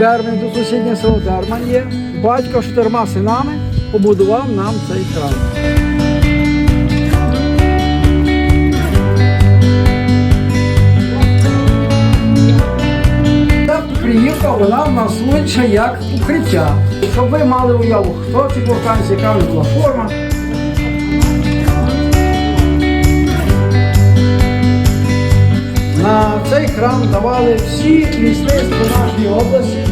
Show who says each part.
Speaker 1: Дерман, тут сусіднє село Дерман є. Батько з чотирма синами побудував нам цей храм. Приївка, вона в нас служить як укриття. Щоб ви мали уяву, хто ці бурканці, яка в них. На цей храм давали всі містецтва нашої області